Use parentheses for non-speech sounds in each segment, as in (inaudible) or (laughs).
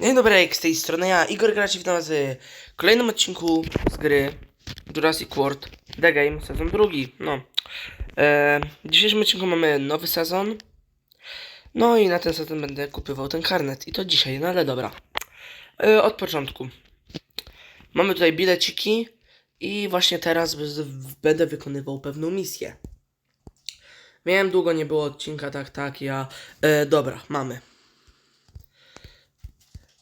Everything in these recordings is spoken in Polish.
Dzień dobry, z tej strony ja, Igor Gracie, witam w kolejnym odcinku z gry Jurassic World The Game, sezon drugi, no. E, w dzisiejszym odcinku mamy nowy sezon, no i na ten sezon będę kupywał ten karnet i to dzisiaj, no ale dobra. E, od początku. Mamy tutaj bileciki i właśnie teraz będę wykonywał pewną misję. Wiem, długo nie było odcinka, tak, tak, ja... E, dobra, mamy.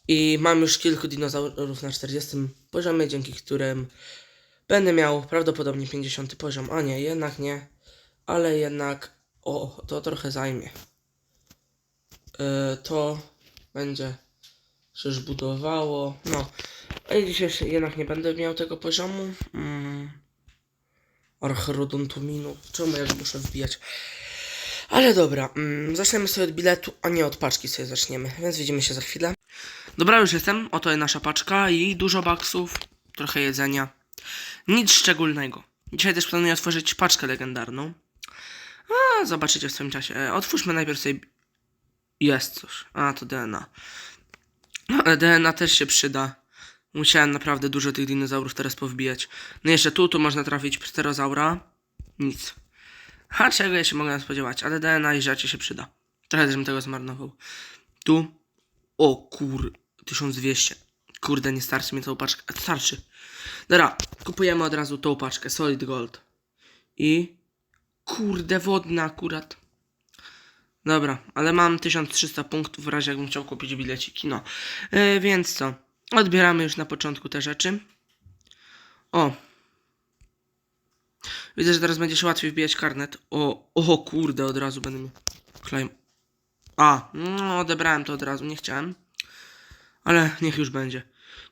I mam już kilku dinozaurów na 40 poziomie, dzięki którym będę miał prawdopodobnie 50 poziom. A nie, jednak nie. Ale jednak. O, to trochę zajmie. Yy, to będzie się już budowało. No. Ale dzisiaj jednak nie będę miał tego poziomu. Mm. Archerodontuminu. Czemu ja muszę wbijać? Ale dobra, mm, zaczniemy sobie od biletu, a nie od paczki sobie zaczniemy, więc widzimy się za chwilę. Dobra, już jestem. Oto jest nasza paczka i dużo baksów, trochę jedzenia. Nic szczególnego. Dzisiaj też planuję otworzyć paczkę legendarną. A, zobaczycie w swoim czasie. E, Otwórzmy najpierw sobie... Jest coś. A, to DNA. No, ale DNA też się przyda. Musiałem naprawdę dużo tych dinozaurów teraz powbijać. No jeszcze tu, tu można trafić pterozaura. Nic. A czego ja się mogę spodziewać? Ale DNA i rzeczy się przyda. Trochę też bym tego zmarnował. Tu. O kur... 1200. Kurde, nie starczy mi tą paczkę. A, Starczy. Dobra, kupujemy od razu tą paczkę. Solid Gold. I... Kurde, wodna akurat. Dobra, ale mam 1300 punktów w razie jakbym chciał kupić bileciki. No. E, więc co? Odbieramy już na początku te rzeczy. O. Widzę, że teraz będzie się łatwiej wbijać karnet. O, o kurde, od razu będę miał. Claim. A, no odebrałem to od razu, nie chciałem. Ale niech już będzie.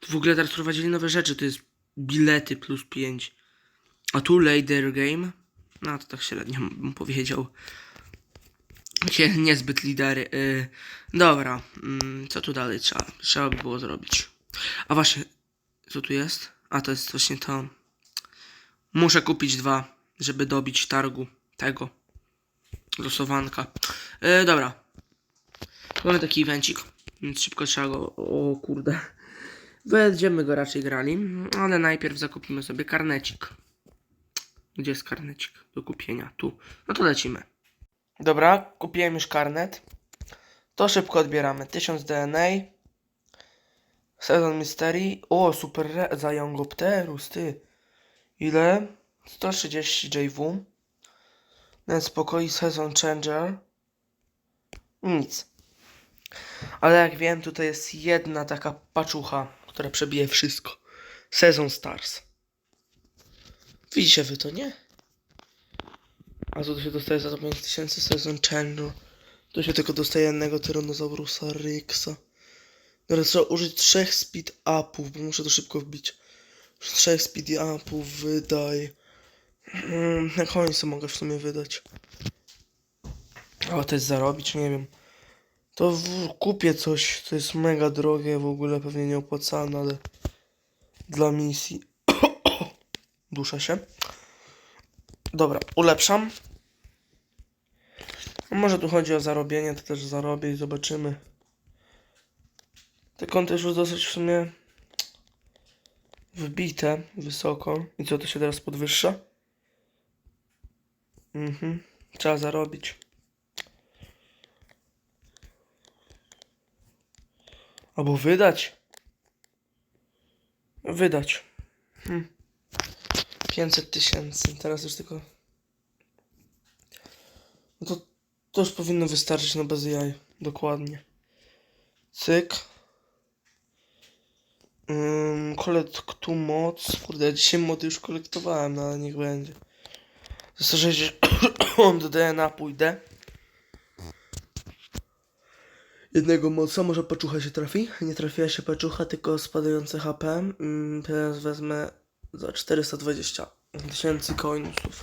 Tu w ogóle teraz prowadzili nowe rzeczy, to jest bilety plus 5. A tu later game. No to tak średnio bym powiedział. Takie niezbyt lidery. Yy, dobra, mm, co tu dalej trzeba, trzeba by było zrobić? A właśnie, co tu jest? A to jest właśnie to. Muszę kupić dwa, żeby dobić targu tego. Losowanka. Yy, dobra. Mamy taki evencik, więc szybko trzeba go... O kurde. Będziemy go raczej grali, ale najpierw zakupimy sobie karnecik. Gdzie jest karnecik do kupienia? Tu. No to lecimy. Dobra, kupiłem już karnet. To szybko odbieramy. 1000 DNA. Sezon Mystery. O, super za Youngopterus, ty. Ile? 130 JW. Ten spokoi Sezon Changer. Nic. Ale jak wiem, tutaj jest jedna taka paczucha, która przebije wszystko. Sezon Stars. Widzicie wy to, nie? A tu się dostaje za to 5000 sezon Changer. Tu się tylko dostaje jednego Tyrannosaurusa Rexa. Teraz trzeba użyć trzech speed upów, bo muszę to szybko wbić. Trzech speed upów wydaj. Na końcu mogę w sumie wydać. Ale to jest zarobić, nie wiem. To w, kupię coś, co jest mega drogie, w ogóle pewnie nieopłacalne, ale dla misji. (coughs) Duszę się. Dobra, ulepszam. A Może tu chodzi o zarobienie, to też zarobię i zobaczymy. Te kąty już dosyć w sumie wbite wysoko. I co, to się teraz podwyższa? Mhm. Trzeba zarobić. Albo wydać. Wydać. Hm. 500 tysięcy. Teraz już tylko. No to, to już powinno wystarczyć na bez jaj. Dokładnie. Cyk. Um, tu moc. Kurde, ja dzisiaj mody już kolektowałem, no ale niech będzie. Za 160 DNA pójdę. Jednego moca, może paczucha się trafi? Nie trafiła się paczucha, tylko spadające HP. Mm, teraz wezmę za 420 tysięcy coinsów.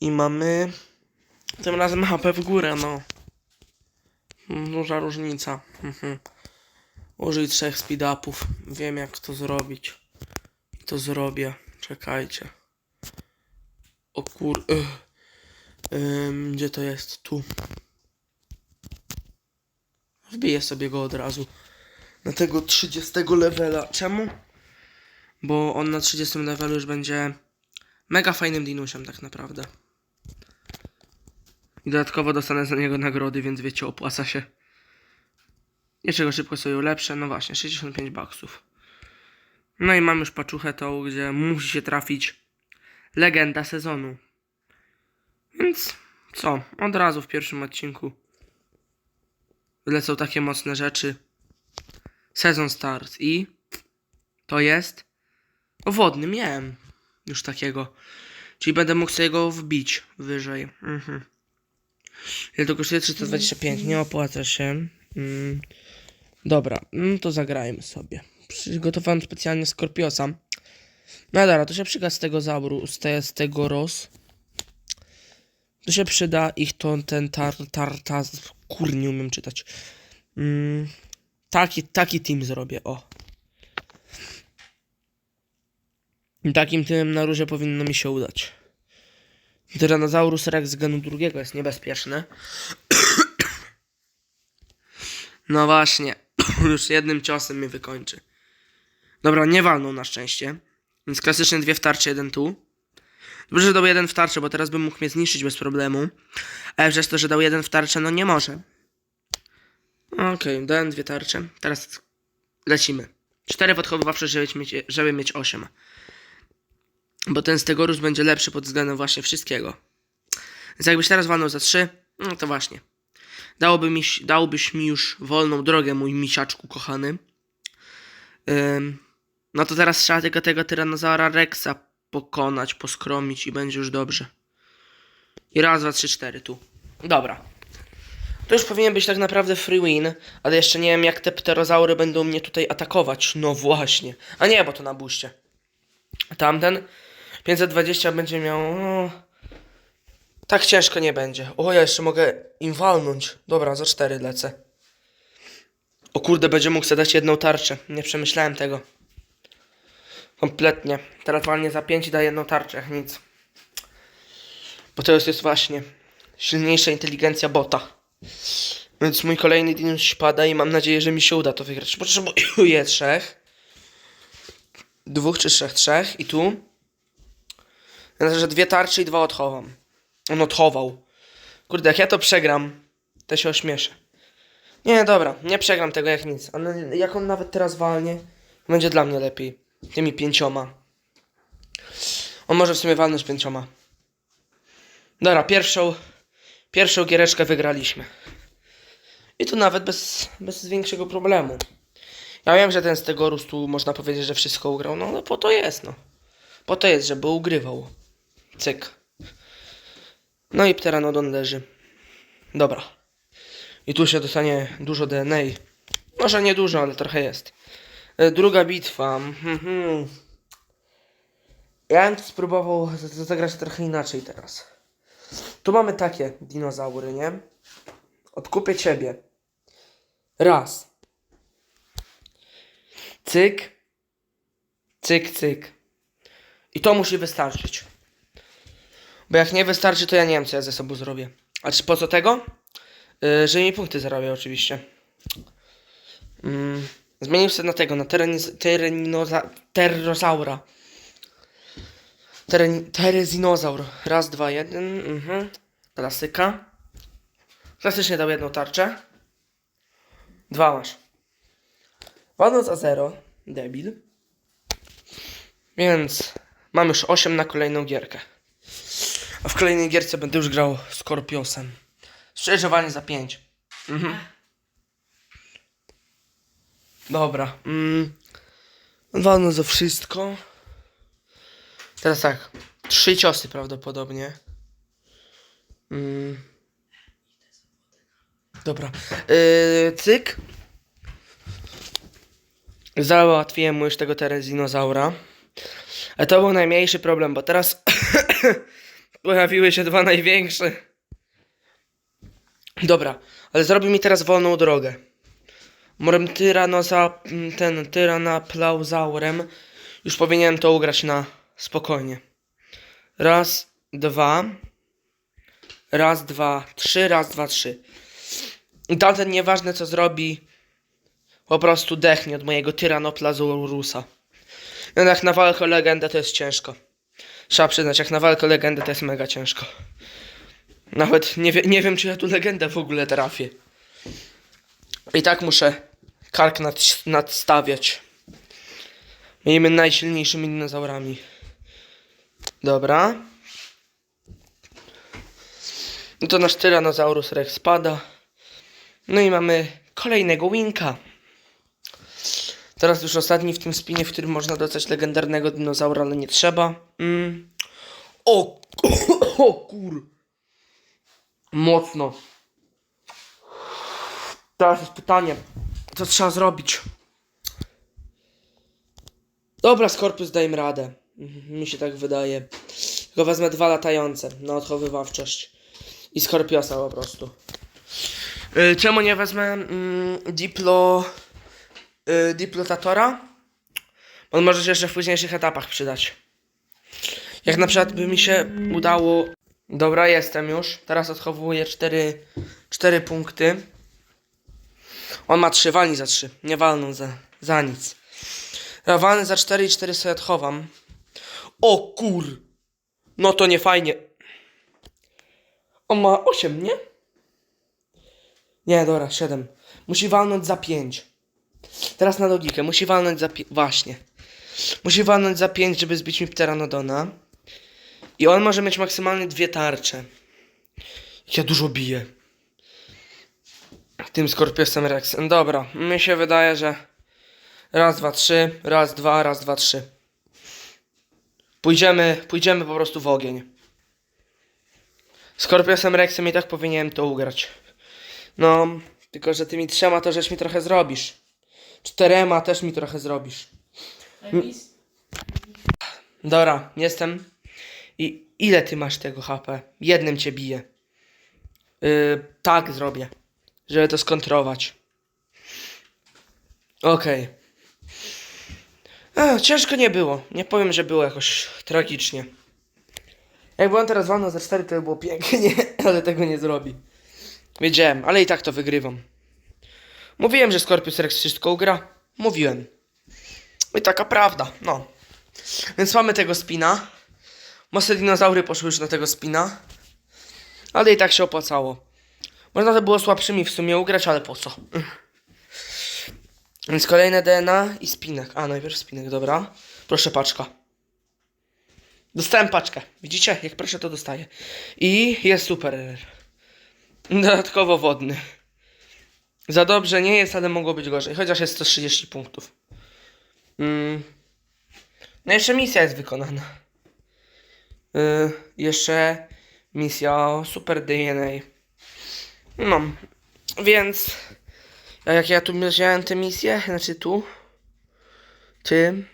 I mamy tym razem HP w górę, no. Mm, Duża różnica. Mhm. Użyj trzech speed upów. Wiem jak to zrobić. To zrobię. Czekajcie. O kur... Ych. Ym, gdzie to jest? Tu. wbiję sobie go od razu. Na tego 30 levela. Czemu? Bo on na 30 levelu już będzie mega fajnym dinusiem tak naprawdę. I dodatkowo dostanę za niego nagrody, więc wiecie, opłaca się. Jeszcze go szybko sobie ulepszę. No właśnie, 65 baksów. No i mam już paczuchę tą, gdzie musi się trafić legenda sezonu. Więc co? Od razu w pierwszym odcinku lecą takie mocne rzeczy. Sezon start i to jest wodny. Miałem już takiego. Czyli będę mógł sobie go wbić wyżej. Mhm. Ile to kosztuje? 325. Nie opłaca się. Mm. Dobra, no to zagrajmy sobie. Przygotowałem specjalnie Skorpiosa. No dobra, to się przyda z tego zauru, z, te, z tego roz. Się przyda ich to ten tar, tar, tar, kur, nie umiem czytać. Mm, taki, taki team zrobię, o. Takim tym na róże powinno mi się udać. Tyrannosaurus Rex z genu drugiego jest niebezpieczny. (coughs) No właśnie, (coughs) już jednym ciosem mnie wykończy. Dobra, nie walnął na szczęście. Więc klasycznie dwie w tarczy, jeden tu. Dobrze, że dał jeden w tarczę, bo teraz bym mógł mnie zniszczyć bez problemu. Ale przez to, że dał jeden w tarczę, no nie może. Okej, dałem dwie tarcze. Teraz lecimy. Cztery podchowywawcze, żeby mieć, żeby mieć osiem. Bo ten Stegorus będzie lepszy pod względem właśnie wszystkiego. Więc jakbyś teraz walnął za trzy, no to właśnie. Dałoby mi, dałbyś mi już wolną drogę, mój misiaczku kochany. Ym, no to teraz trzeba tylko tego Tyrannosaura Rexa pokonać, poskromić i będzie już dobrze. I raz, dwa, trzy, cztery tu. Dobra. To już powinien być tak naprawdę free win, ale jeszcze nie wiem jak te pterozaury będą mnie tutaj atakować. No właśnie. A nie, bo to na buście. Tamten 520 będzie miał... No, tak ciężko nie będzie. O, ja jeszcze mogę im walnąć. Dobra, za 4 lecę. O kurde, będzie mógł sobie dać jedną tarczę. Nie przemyślałem tego. Kompletnie. Teraz walnie za 5 i da jedną tarczę, nic. Bo to jest, właśnie silniejsza inteligencja bota. Więc mój kolejny dinus pada i mam nadzieję, że mi się uda to wygrać. Potrzebuję (coughs) trzech. Dwóch czy trzech, trzech. I tu. Znaczy, że dwie tarcze i dwa odchowam. On odchował. Kurde, jak ja to przegram, to się ośmieszę. Nie, dobra, nie przegram tego jak nic. Ale jak on nawet teraz walnie, będzie dla mnie lepiej. Tymi pięcioma. On może w sumie walnąć pięcioma. Dobra, pierwszą, pierwszą giereczkę wygraliśmy. I tu nawet bez, bez większego problemu. Ja wiem, że ten z tego rustu można powiedzieć, że wszystko ugrał. No, no po to jest, no. Po to jest, żeby ugrywał. Cyk. No i pteranodon leży. Dobra. I tu się dostanie dużo DNA. Może nie dużo, ale trochę jest. E, Druga bitwa. Mhm. Ja bym spróbował zagrać trochę inaczej teraz. Tu mamy takie dinozaury, nie? Odkupię ciebie. Raz. Cyk. Cyk, cyk. I to musi wystarczyć. Bo jak nie wystarczy, to ja nie wiem, co ja ze sobą zrobię. A czy po co tego? Yy, że mi punkty zarabię oczywiście. Mm, zmienił sobie na tego, na tereniz- terrozaura. Teren- terezinozaur. Raz, dwa, jeden. Mhm. Klasyka. Klasycznie dał jedną tarczę. Dwa masz. Walną za zero. Debil. Więc mam już 8 na kolejną gierkę. A w kolejnej gierce będę już grał Skorpiosem. Strzeżowanie za 5. Mhm. Dobra. Mm. Walno za wszystko. Teraz tak. Trzy ciosy prawdopodobnie. Mm. Dobra. Yy, cyk. Załatwiłem mu już tego terezinozaura. Ale to był najmniejszy problem, bo teraz (coughs) pojawiły się dwa największe. Dobra, ale zrobi mi teraz wolną drogę. Morem tyranoza, ten tyranaplauzaurem już powinienem to ugrać na spokojnie. Raz, dwa. Raz, dwa, trzy, raz, dwa, trzy. I tamten nieważne co zrobi, po prostu dechnie od mojego Tyrannoplazaurusa. No jak na walkę legendę to jest ciężko. Trzeba przyznać, jak na walkę legendę to jest mega ciężko. Nawet nie, wie, nie wiem, czy ja tu legendę w ogóle trafię. I tak muszę kark nad, nadstawiać. Miejmy najsilniejszymi dinozaurami. Dobra. No to nasz Tyrannosaurus Rex spada. No i mamy kolejnego Winka. Teraz już ostatni w tym spinie, w którym można dostać legendarnego dinozaura, ale nie trzeba. Mm. O, (coughs) o kur. Mocno. Teraz jest pytanie, co trzeba zrobić? Dobra, Skorpius, dajmy radę. Mhm, Mi się tak wydaje. Tylko wezmę dwa latające na odchowywawczość. I Skorpiosa po prostu. Y, czemu nie wezmę mm, Diplo... Y, Diplotatora? On może się jeszcze w późniejszych etapach przydać. Jak na przykład by mi się udało... Dobra, jestem już. Teraz odchowuję 4, 4 punkty. On ma 3, walni za 3. Nie walną za, za nic. Rawany za 4 i 4 sobie odchowam. O kur! No to nie fajnie. On ma 8, nie? Nie, dobra, 7. Musi walnąć za 5. Teraz na logikę. Musi walnąć za 5. Właśnie. Musi walnąć za 5, żeby zbić mi Pteranodona. I on może mieć maksymalnie dwie tarcze. Ja dużo biję. Tym Skorpiosem Rexem. Dobra, mi się wydaje, że raz, dwa, trzy, raz, dwa, raz, dwa, trzy. Pójdziemy, pójdziemy po prostu w ogień. Skorpiosem Rexem i tak powinienem to ugrać. No, tylko że tymi trzema to żeś mi trochę zrobisz. Czterema też mi trochę zrobisz. Dobra, jestem. I ile ty masz tego HP? Jednym cię bije. Yy, tak zrobię. Żeby to skontrować. Okej. Okay. Ciężko nie było. Nie powiem, że było jakoś tragicznie. Jakby on teraz walnął za 4, to by było pięknie, (laughs) ale tego nie zrobi. Wiedziałem, ale i tak to wygrywam. Mówiłem, że Scorpius Rex wszystko ugra. Mówiłem. I taka prawda, no. Więc mamy tego spina. Mocne dinozaury poszły już na tego spina. Ale i tak się opłacało. Można to było słabszymi w sumie ugrać, ale po co? Więc kolejne DNA i spinek. A, najpierw spinek, dobra. Proszę paczka. Dostałem paczkę. Widzicie? Jak proszę to dostaję. I jest super. Dodatkowo wodny. Za dobrze nie jest, ale mogło być gorzej. Chociaż jest 130 punktów. Mm. No jeszcze misja jest wykonana. Y, jeszcze misja o Super DNA. No, więc a jak ja tu wziąłem tę misję, znaczy tu, ty,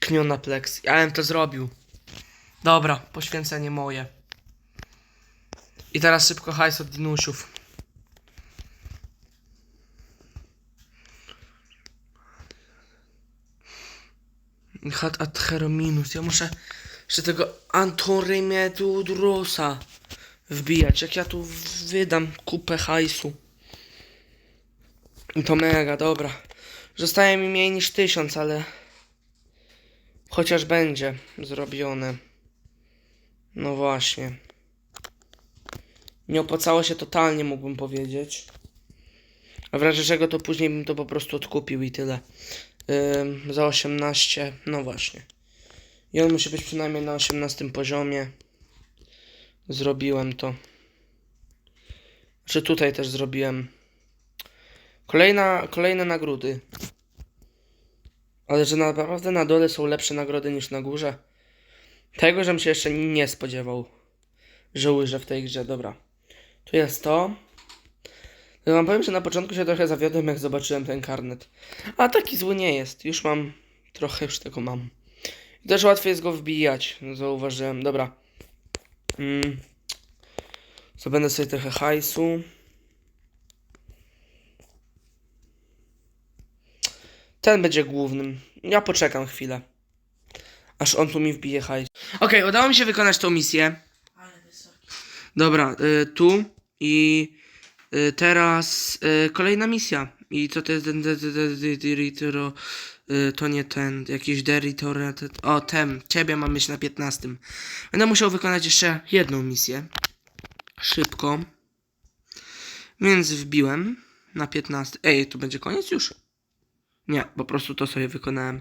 Kniona Plex, ja bym to zrobił. Dobra, poświęcenie moje. I teraz szybko hajs od dinusiów. Hat ad herominus. Ja muszę jeszcze tego Antorymedudrosa wbijać. Jak ja tu wydam kupę hajsu. To mega, dobra. Zostaje mi mniej niż tysiąc, ale chociaż będzie zrobione. No właśnie. Nie opłacało się totalnie, mógłbym powiedzieć. A w razie czego to później bym to po prostu odkupił i tyle. Za 18, no właśnie. I on musi być przynajmniej na 18 poziomie. Zrobiłem to. Czy tutaj też zrobiłem. Kolejna, kolejne nagrody. Ale że naprawdę na dole są lepsze nagrody niż na górze. Tego, żem się jeszcze nie spodziewał. Że łyżę w tej grze. Dobra. Tu jest to. Ja wam powiem, że na początku się trochę zawiodłem, jak zobaczyłem ten karnet. A taki zły nie jest. Już mam. Trochę już tego mam. I też łatwiej jest go wbijać. Zauważyłem. Dobra. Mm. Zdobędę sobie trochę hajsu. Ten będzie głównym. Ja poczekam chwilę. Aż on tu mi wbije hajs. Okej, udało mi się wykonać tą misję. Ale wysoki. Dobra, y, tu I y, teraz y, kolejna misja. I co to jest y, To nie ten, jakiś Deritoro... O, ten, ciebie mam mieć na 15. Będę musiał wykonać jeszcze jedną misję. Szybko. Więc wbiłem na 15. Ej, to będzie koniec już? Nie, po prostu to sobie wykonałem.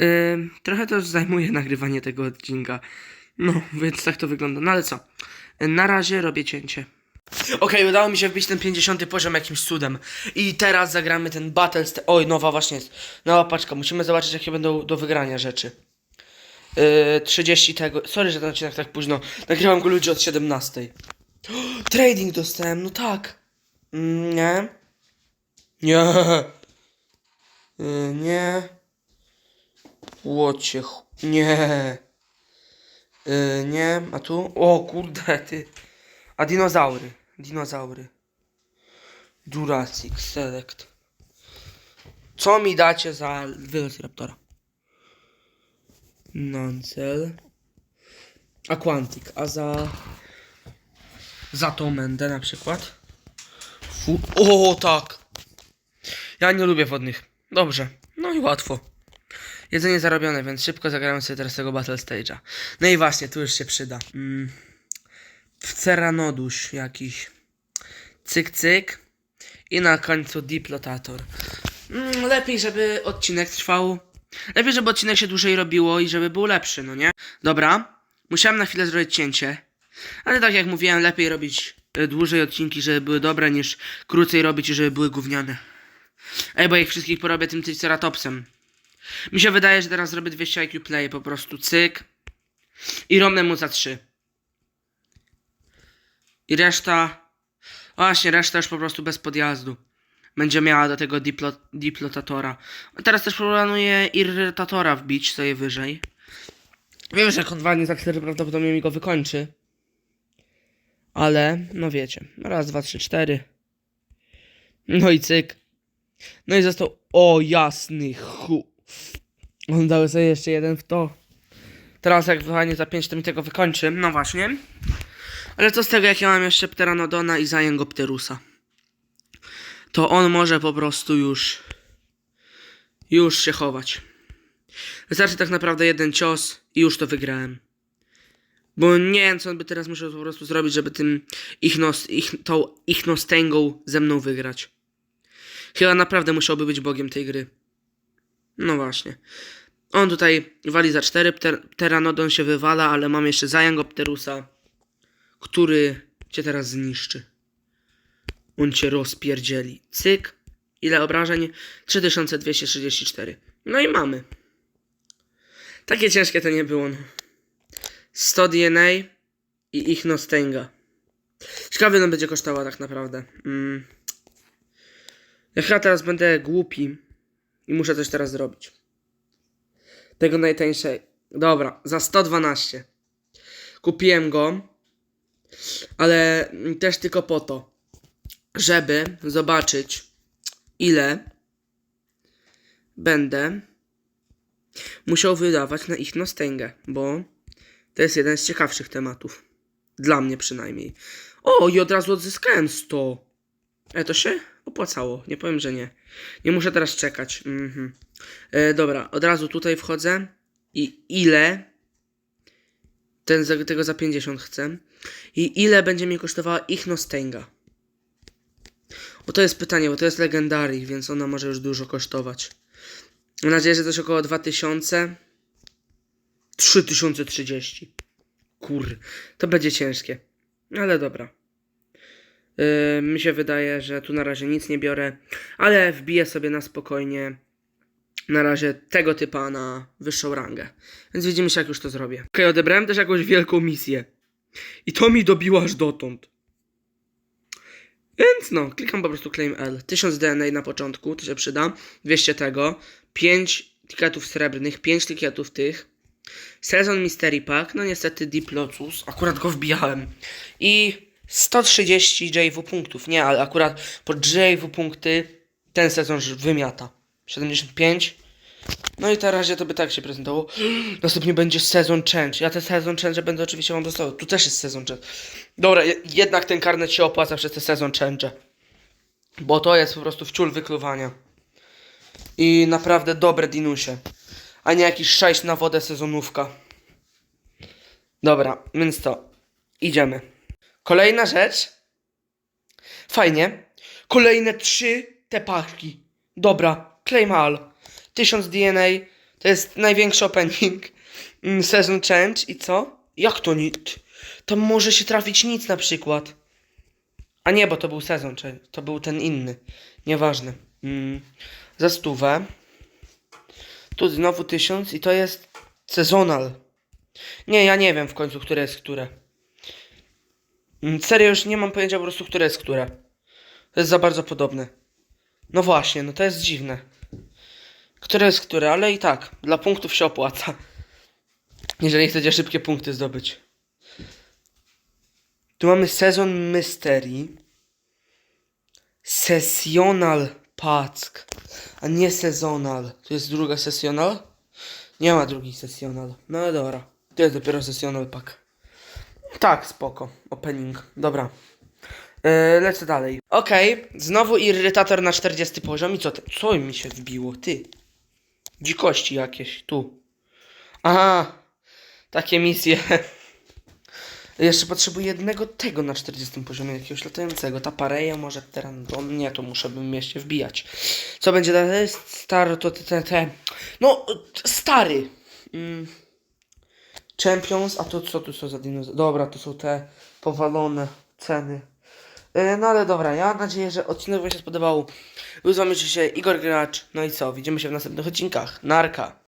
Ym, trochę to zajmuje nagrywanie tego odcinka. No, więc tak to wygląda. No ale co? Yy, Na razie robię cięcie. Okej, udało mi się wbić ten 50 poziom jakimś cudem. I teraz zagramy ten Battle st- Oj, nowa właśnie jest. Nowa paczka. Musimy zobaczyć, jakie będą do wygrania rzeczy. Yy, 30 tego. Sorry, że ten odcinek tak późno. Nagrywam go ludzie od 17. (gasps) Trading dostałem, no tak. Mm, nie. Nie. (laughs) Yy, nie. Łocie. Nie. Yy, nie. A tu? O kurde, ty. A dinozaury. Dinozaury. Jurassic Select. Co mi dacie za Velociraptora? Nancel. Aquantic. A za... Za tą Mendę na przykład. Fu... O, tak. Ja nie lubię wodnych. Dobrze. No i łatwo. Jedzenie zarobione, więc szybko zagramy sobie teraz tego Battle Stage'a. No i właśnie, tu już się przyda. Mm. Ceranoduś jakiś. Cyk, cyk. I na końcu Diplotator. Mm, lepiej, żeby odcinek trwał. Lepiej, żeby odcinek się dłużej robiło i żeby był lepszy, no nie? Dobra. Musiałem na chwilę zrobić cięcie. Ale tak jak mówiłem, lepiej robić y, dłużej odcinki, żeby były dobre, niż krócej robić i żeby były gówniane. Ej, bo ich wszystkich porobię tym Triceratopsem. Mi się wydaje, że teraz zrobię 200 IQ play, po prostu cyk. I romnę mu za 3. I reszta... Właśnie, reszta już po prostu bez podjazdu. Będzie miała do tego diplo, diplotatora. Teraz też planuję irrytatora wbić sobie wyżej. Wiem, że konwanie za 4 prawdopodobnie mi go wykończy. Ale, no wiecie. Raz, dwa, trzy, cztery. No i cyk. No i został. O, jasny chu. On dał sobie jeszcze jeden w to. Teraz jak wychwanie za 5 to mi tego wykończy. No właśnie. Ale co z tego, jak ja mam jeszcze Pteranodona i Zajęgopterusa? To on może po prostu już... Już się chować. Wystarczy tak naprawdę jeden cios i już to wygrałem. Bo nie wiem, co on by teraz musiał po prostu zrobić, żeby tym ichnos, ich, tą ichnostęgą ze mną wygrać. Chyba naprawdę musiałby być bogiem tej gry. No właśnie. On tutaj wali za 4, pter, Pteranodon się wywala, ale mam jeszcze Zajangopterusa, który cię teraz zniszczy. On cię rozpierdzieli. Cyk. Ile obrażeń? 3234. No i mamy. Takie ciężkie to nie było. No. 100 DNA i Ichnostęga. Ciekawy no będzie kosztowała tak naprawdę. Mm. Ja chyba teraz będę głupi i muszę coś teraz zrobić. Tego najtańszej. Dobra, za 112. Kupiłem go, ale też tylko po to, żeby zobaczyć ile będę musiał wydawać na ich nostęgę, bo to jest jeden z ciekawszych tematów. Dla mnie przynajmniej. O, i od razu odzyskałem 100. Ale to się opłacało. Nie powiem, że nie. Nie muszę teraz czekać. Mhm. E, dobra, od razu tutaj wchodzę. I ile ten tego za 50 chcę. I ile będzie mi kosztowała ich nostęga? O to jest pytanie, bo to jest legendary, więc ona może już dużo kosztować. Mam nadzieję, że coś około 2000. 3030. Kur, to będzie ciężkie. Ale dobra. Yy, mi się wydaje, że tu na razie nic nie biorę, ale wbiję sobie na spokojnie na razie tego typa na wyższą rangę. Więc widzimy się, jak już to zrobię. Okej, okay, odebrałem też jakąś wielką misję. I to mi dobiło aż dotąd. Więc no, klikam po prostu claim L. 1000 DNA na początku, to się przyda. 200 tego. 5 tiketów srebrnych, 5 tiketów tych. Sezon Mystery Pack, no niestety Diplocus, akurat go wbijałem. I 130 JW punktów, nie, ale akurat po JW punkty ten sezon wymiata. 75, No i teraz to by tak się prezentowało. Następnie będzie sezon change. Ja te sezon change będę oczywiście wam dostawał. Tu też jest sezon change. Dobra, je- jednak ten karnet się opłaca przez te sezon change. Bo to jest po prostu wciul wykluwania. I naprawdę dobre dinusie. A nie jakiś szajs na wodę sezonówka. Dobra, więc to. Idziemy. Kolejna rzecz. Fajnie. Kolejne trzy te paczki. Dobra, claim all. 1000 DNA. To jest największy opening. Mm, Sezon change i co? Jak to nic? Tam może się trafić nic na przykład. A nie, bo to był sezon change. To był ten inny. Nieważne. Mm. Za stówę. Tu znowu 1000 i to jest sezonal. Nie, ja nie wiem w końcu, które jest które. Mm, Serio, już nie mam pojęcia po prostu, które jest które. To jest za bardzo podobne. No właśnie, no to jest dziwne. Które jest które, ale i tak, dla punktów się opłaca. Jeżeli chcecie szybkie punkty zdobyć. Tu mamy sezon Mystery. Sessional Pack. A nie sezonal. To jest druga sessional? Nie ma drugiej sessional. No dobra. To jest dopiero sessional pack. Tak, spoko. Opening. Dobra. Yy, lecę dalej. Okej, znowu irytator na 40 poziom. I co? Te, co mi się wbiło? Ty. Dzikości jakieś. Tu. Aha. Takie misje. (laughs) Jeszcze potrzebuję jednego tego na 40 poziomie, jakiegoś latającego. Ta pareja może pteranodon. Nie, to muszę bym jeszcze wbijać. Co będzie dalej? Stary, to te, te, te. No, stary. Mm. Champions, a to co tu są za dinozaury? Dobra, to są te powalone ceny. E, No ale dobra, ja mam nadzieję, że odcinek Wam się spodobał. Był z Wami Igor Gracz. No i co? Widzimy się w następnych odcinkach. Narka.